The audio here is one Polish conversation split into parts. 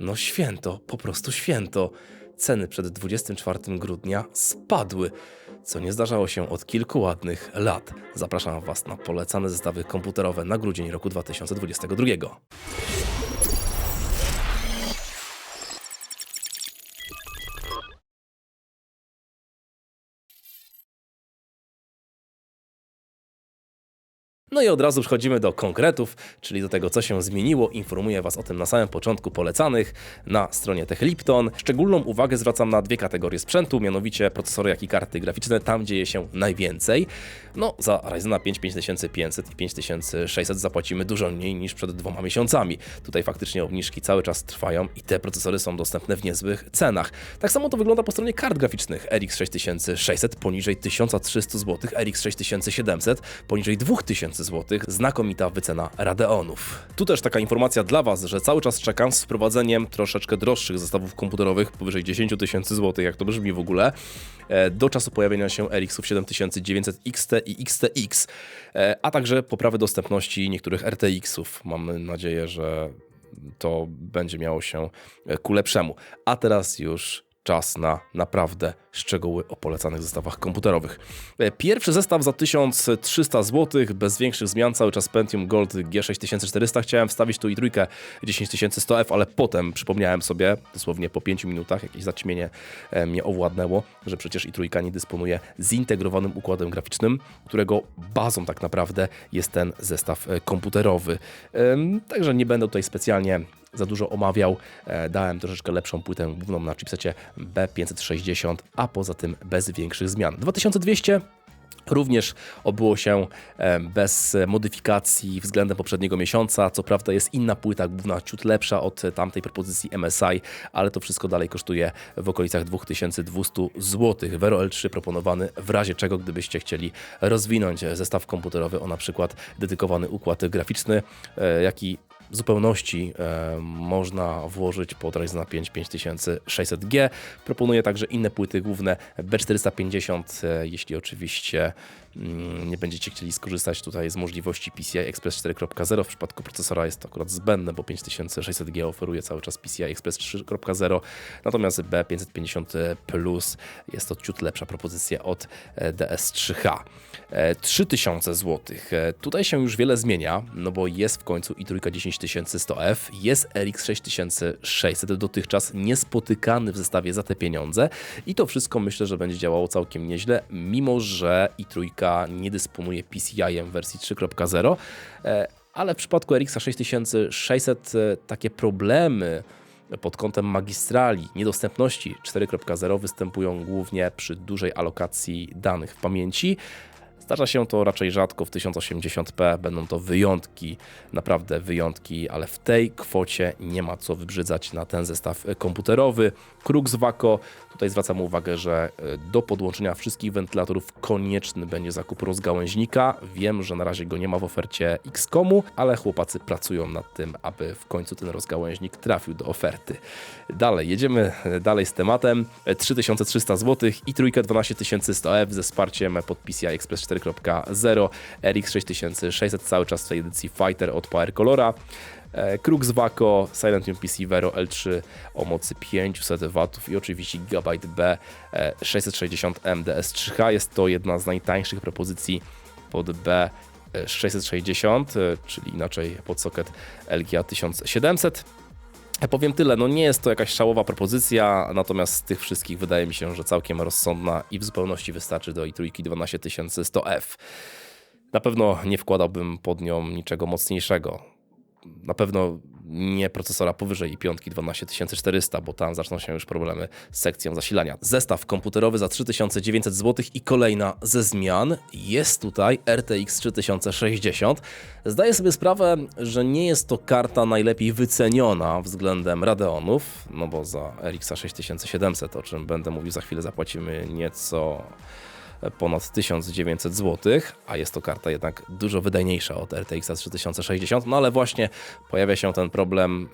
No święto, po prostu święto. Ceny przed 24 grudnia spadły, co nie zdarzało się od kilku ładnych lat. Zapraszam Was na polecane zestawy komputerowe na grudzień roku 2022. No i od razu przechodzimy do konkretów, czyli do tego, co się zmieniło. Informuję Was o tym na samym początku polecanych na stronie TechLipton. Szczególną uwagę zwracam na dwie kategorie sprzętu, mianowicie procesory, jak i karty graficzne. Tam dzieje się najwięcej. No, za Ryzena 5 5500 i 5600 zapłacimy dużo mniej niż przed dwoma miesiącami. Tutaj faktycznie obniżki cały czas trwają i te procesory są dostępne w niezłych cenach. Tak samo to wygląda po stronie kart graficznych. RX 6600 poniżej 1300 zł, RX 6700 poniżej 2000 zł. Znakomita wycena Radeonów. Tu też taka informacja dla Was, że cały czas czekam z wprowadzeniem troszeczkę droższych zestawów komputerowych, powyżej 10 tysięcy złotych, jak to brzmi w ogóle, e, do czasu pojawienia się RX-ów 7900 XT i XTX, e, a także poprawy dostępności niektórych RTX-ów. Mamy nadzieję, że to będzie miało się e, ku lepszemu. A teraz już czas na naprawdę szczegóły o polecanych zestawach komputerowych. E, Pierwszy zestaw za 1300 zł, bez większych zmian, cały czas Pentium Gold G6400. Chciałem wstawić tu i trójkę 10100F, ale potem przypomniałem sobie, dosłownie po 5 minutach, jakieś zaćmienie e, mnie owładnęło, że przecież i trójka nie dysponuje zintegrowanym układem graficznym, którego bazą tak naprawdę jest ten zestaw e, komputerowy. Także nie będę tutaj specjalnie za dużo omawiał. E, Dałem troszeczkę lepszą płytę główną na chipsecie B560, a poza tym bez większych zmian. 2200 Również obyło się e, bez modyfikacji względem poprzedniego miesiąca. Co prawda jest inna płyta główna, ciut lepsza od tamtej propozycji MSI, ale to wszystko dalej kosztuje w okolicach 2200 zł. Vero L3 proponowany w razie czego, gdybyście chcieli rozwinąć zestaw komputerowy o na przykład dedykowany układ graficzny, e, jaki zupełności e, można włożyć pod Ryzena 5 5600G. Proponuję także inne płyty główne B450, e, jeśli oczywiście nie będziecie chcieli skorzystać tutaj z możliwości PCI Express 4.0. W przypadku procesora jest to akurat zbędne, bo 5600G oferuje cały czas PCI Express 3.0, natomiast B550 Plus jest to ciut lepsza propozycja od e, DS3H. E, 3000 zł. Tutaj się już wiele zmienia, no bo jest w końcu i trójka 10100F, jest RX 6600, dotychczas niespotykany w zestawie za te pieniądze i to wszystko myślę, że będzie działało całkiem nieźle, mimo że i trójka nie dysponuje PCI-em wersji 3.0, e, ale w przypadku RX 6600 e, takie problemy pod kątem magistrali, niedostępności 4.0 występują głównie przy dużej alokacji danych w pamięci. Zdarza się to raczej rzadko w 1080p, będą to wyjątki, naprawdę wyjątki, ale w tej kwocie nie ma co wybrzydzać na ten zestaw komputerowy. Waco, tutaj zwracam uwagę, że e, do podłączenia wszystkich wentylatorów konieczny będzie zakup rozgałęźnika. Wiem, że na razie go nie ma w ofercie Xcomu, ale chłopacy pracują nad tym, aby w końcu ten rozgałęźnik trafił do oferty. Dalej, jedziemy e, dalej z tematem. E, 3300 zł i trójkę 12100F ze wsparciem pod PCI Express 4.0, RX 6600 cały czas w tej edycji Fighter od Power Colora. E, Kruk z Waco, Silent PC Vero L3 o mocy 500 W i oczywiście Gigabyte B e, 660 MDS3H. Jest to jedna z najtańszych propozycji pod B e, 660, e, czyli inaczej pod socket LGA 1700. Ja powiem tyle, no nie jest to jakaś szałowa propozycja, natomiast z tych wszystkich wydaje mi się, że całkiem rozsądna i w zupełności wystarczy do i3 12100F. Na pewno nie wkładałbym pod nią niczego mocniejszego. Na pewno nie procesora powyżej piątki 12400, bo tam zaczną się już problemy z sekcją zasilania. Zestaw komputerowy za 3900 zł i kolejna ze zmian jest tutaj RTX 3060. Zdaję sobie sprawę, że nie jest to karta najlepiej wyceniona względem Radeonów, no bo za RX 6700, o czym będę mówił za chwilę, zapłacimy nieco ponad 1900 zł, a jest to karta jednak dużo wydajniejsza od RTX 3060, no ale właśnie pojawia się ten problem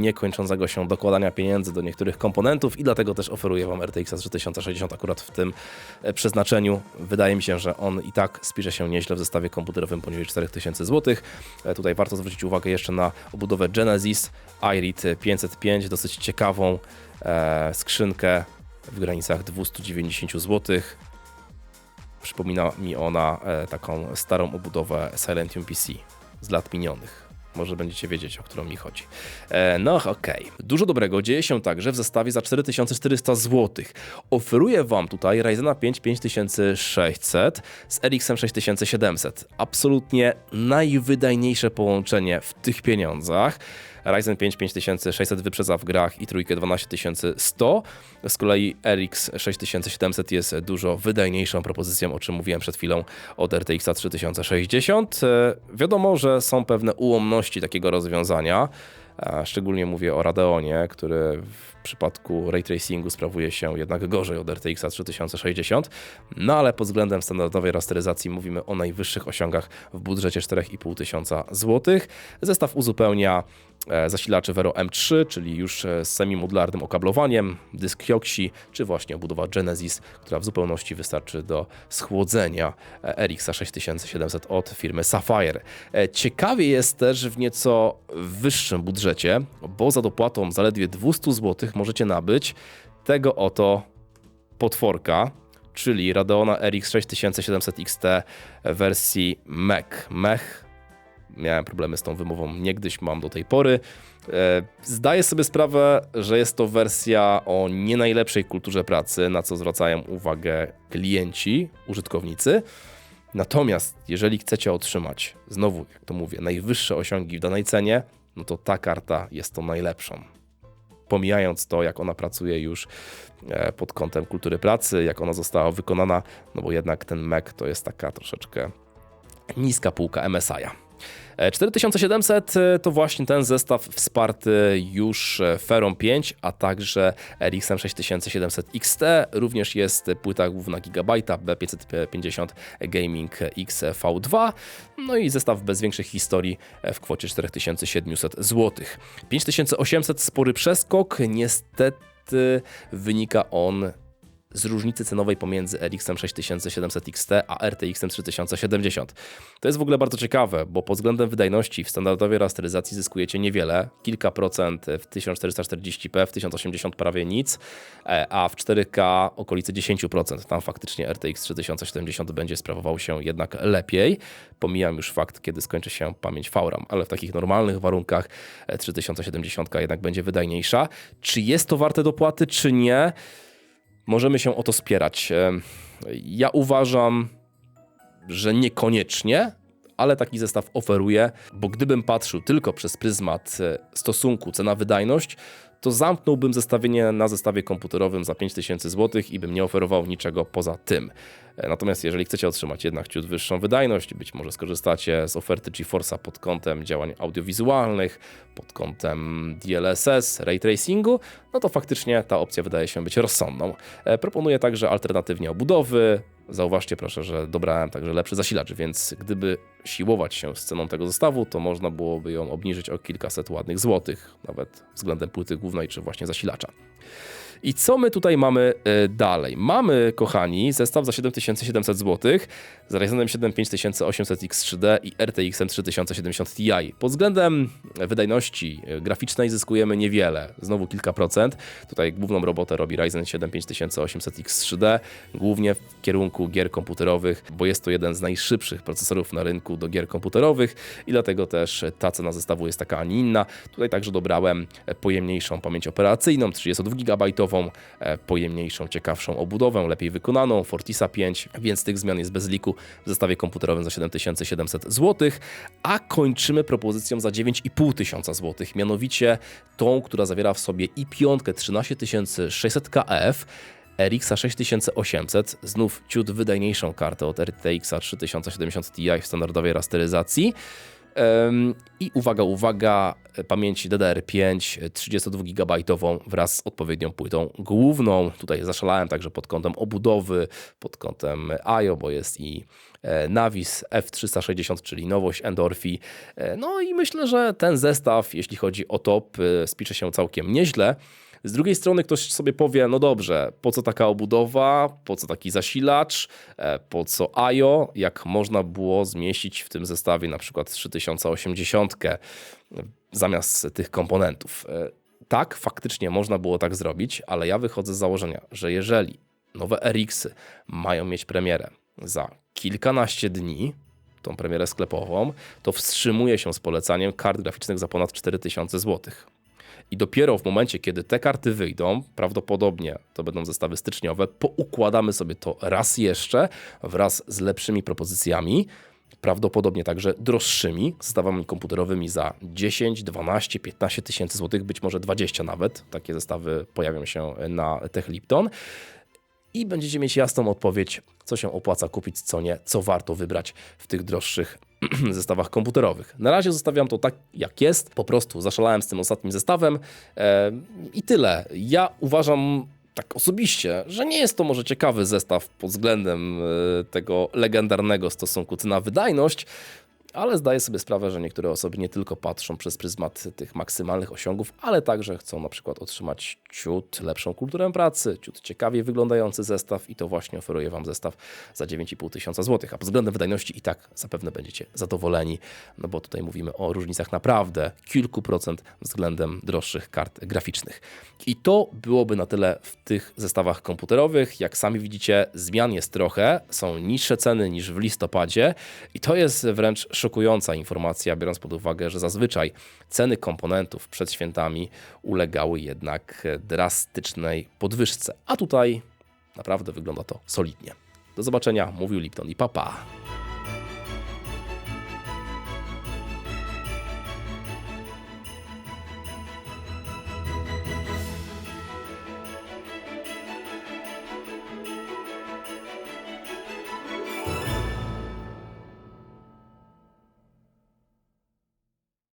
niekończącego się dokładania pieniędzy do niektórych komponentów i dlatego też oferuję Wam RTX 3060 akurat w tym e, przeznaczeniu. Wydaje mi się, że on i tak spisze się nieźle w zestawie komputerowym poniżej 4000 zł. E, Tutaj warto zwrócić uwagę jeszcze na obudowę Genesis iRead 505, dosyć ciekawą e, skrzynkę w granicach 290 zł. Przypomina mi ona e, taką starą obudowę Silentium PC z lat minionych. Może będziecie wiedzieć, o którą mi chodzi. E, no okej. Dużo dobrego dzieje się także w zestawie za 4400 zł. Oferuję Wam tutaj Ryzena 5 5600 z RX 6700. Absolutnie najwydajniejsze połączenie w tych pieniądzach. Ryzen 5 5600 wyprzedza w grach i trójkę 12100. Z kolei RX 6700 jest dużo wydajniejszą propozycją, o czym mówiłem przed chwilą od RTX 3060. E, Wiadomo, że są pewne ułomności takiego rozwiązania. Szczególnie mówię o Radeonie, który w przypadku ray tracingu sprawuje się jednak gorzej od RTX 3060. No ale pod względem standardowej rasteryzacji mówimy o najwyższych osiągach w budżecie 4500 zł. Zestaw uzupełnia e, zasilacze Vero M3, czyli już e, z semimodularnym okablowaniem, dysk Hyoxi, czy właśnie obudowa Genesis, która w zupełności wystarczy do schłodzenia e, RX 6700 od firmy Sapphire. Ciekawie jest też w nieco wyższym budżecie, bo za dopłatą zaledwie 200 zł możecie nabyć tego oto potworka, czyli Radeona RX 6700 XT wersji Mech. Mech miałem problemy z tą wymową niegdyś, mam do tej pory. E, Zdaję sobie sprawę, że jest to wersja o nie najlepszej kulturze pracy, na co zwracają uwagę klienci, użytkownicy. Natomiast jeżeli chcecie otrzymać, znowu, jak to mówię, najwyższe osiągi w danej cenie, no to ta karta jest tą najlepszą. Pomijając to, jak ona pracuje już e, pod kątem kultury pracy, jak ona została wykonana, no bo jednak ten Mac to jest taka troszeczkę niska półka MSI-a. E, 4700 e, to właśnie ten zestaw wsparty już e, Ferą 5, a także RX 6700 XT. Również jest płyta główna Gigabajta B550 Gaming XV2. No i zestaw bez większych historii e, w kwocie 4700 zł. 5800 spory przeskok. Niestety wynika on z różnicy cenowej pomiędzy RX 6700 XT a RTX 3070. To jest w ogóle bardzo ciekawe, bo pod względem wydajności w standardowej rasteryzacji zyskujecie niewiele, kilka procent w 1440p, w 1080 prawie nic, e, a w 4K okolice 10%. Tam faktycznie RTX 3070 będzie sprawował się jednak lepiej. Pomijam już fakt, kiedy skończy się pamięć VRAM, ale w takich normalnych warunkach e, 3070 jednak będzie wydajniejsza. Czy jest to warte dopłaty, czy nie? Możemy się o to spierać. E, Ja uważam, że niekoniecznie, ale taki zestaw oferuję, bo gdybym patrzył tylko przez pryzmat e, stosunku cena-wydajność, to zamknąłbym zestawienie na zestawie komputerowym za 5000 zł i bym nie oferował niczego poza tym. E, Natomiast jeżeli chcecie otrzymać jednak ciut wyższą wydajność, być może skorzystacie z oferty GeForce'a pod kątem działań audiowizualnych, pod kątem DLSS, ray tracingu, no to faktycznie ta opcja wydaje się być rozsądną. E, Proponuję także alternatywnie obudowy. Zauważcie proszę, że dobrałem także lepszy zasilacz, więc gdyby siłować się z ceną tego zestawu, to można byłoby ją obniżyć o kilkaset ładnych złotych, nawet względem płyty głównej czy właśnie zasilacza. I co my tutaj mamy e, dalej? Mamy, kochani, zestaw za 7700 zł z Ryzenem 7 5800 X3D i RTX 3070 Ti. Pod względem wydajności e, graficznej zyskujemy niewiele, znowu kilka procent. Tutaj główną robotę robi Ryzen 7 5800 X3D, głównie w kierunku gier komputerowych, bo jest to jeden z najszybszych procesorów na rynku do gier komputerowych i dlatego też ta cena zestawu jest taka, a nie inna. Tutaj także dobrałem pojemniejszą pamięć operacyjną, 32 GB, e, pojemniejszą, ciekawszą obudowę, lepiej wykonaną, Fortisa 5, więc tych zmian jest bez liku w zestawie komputerowym za 7700 zł, a kończymy propozycją za 9500 zł, mianowicie tą, która zawiera w sobie i piątkę 13600 KF, RX 6800, znów ciut wydajniejszą kartę od RTX 3070 Ti w standardowej rasteryzacji. I uwaga, uwaga, pamięci DDR5 e, 32 GB wraz z odpowiednią płytą główną. Tutaj zaszalałem także pod kątem obudowy, pod kątem IO, bo jest i e, Navis F360, czyli nowość Endorphi. E, No i myślę, że ten zestaw, jeśli chodzi o top, e, spisze się całkiem nieźle. Z drugiej strony ktoś sobie powie, no dobrze, po co taka obudowa, po co taki zasilacz, e, po co IO, jak można było zmieścić w tym zestawie na przykład 3080 zamiast tych komponentów. E, Tak, faktycznie można było tak zrobić, ale ja wychodzę z założenia, że jeżeli nowe RX-y mają mieć premierę za kilkanaście dni, tą premierę sklepową, to wstrzymuję się z polecaniem kart graficznych za ponad 4000 zł. I dopiero w momencie, kiedy te karty wyjdą, prawdopodobnie to będą zestawy styczniowe, poukładamy sobie to raz jeszcze wraz z lepszymi propozycjami, prawdopodobnie także droższymi zestawami komputerowymi za 10, 12, 15 tysięcy złotych, być może 20 nawet. Takie zestawy pojawią się na Tech Lipton i będziecie mieć jasną odpowiedź, co się opłaca kupić, co nie, co warto wybrać w tych droższych zestawach komputerowych. Na razie zostawiam to tak, jak jest. Po prostu zaszalałem z tym ostatnim zestawem e, i tyle. Ja uważam tak osobiście, że nie jest to może ciekawy zestaw pod względem e, tego legendarnego stosunku cena-wydajność, ale zdaję sobie sprawę, że niektóre osoby nie tylko patrzą przez pryzmat tych maksymalnych osiągów, ale także chcą na przykład otrzymać ciut lepszą kulturę pracy, ciut ciekawiej wyglądający zestaw i to właśnie oferuję Wam zestaw za 9,5 tysiąca złotych. A pod względem wydajności i tak zapewne będziecie zadowoleni, no bo tutaj mówimy o różnicach naprawdę kilku procent względem droższych kart graficznych. I to byłoby na tyle w tych zestawach komputerowych. Jak sami widzicie, zmian jest trochę, są niższe ceny niż w listopadzie i to jest wręcz szokująca informacja, biorąc pod uwagę, że zazwyczaj ceny komponentów przed świętami ulegały jednak drastycznej podwyżce. A tutaj naprawdę wygląda to solidnie. Do zobaczenia, mówił Lipton i papa.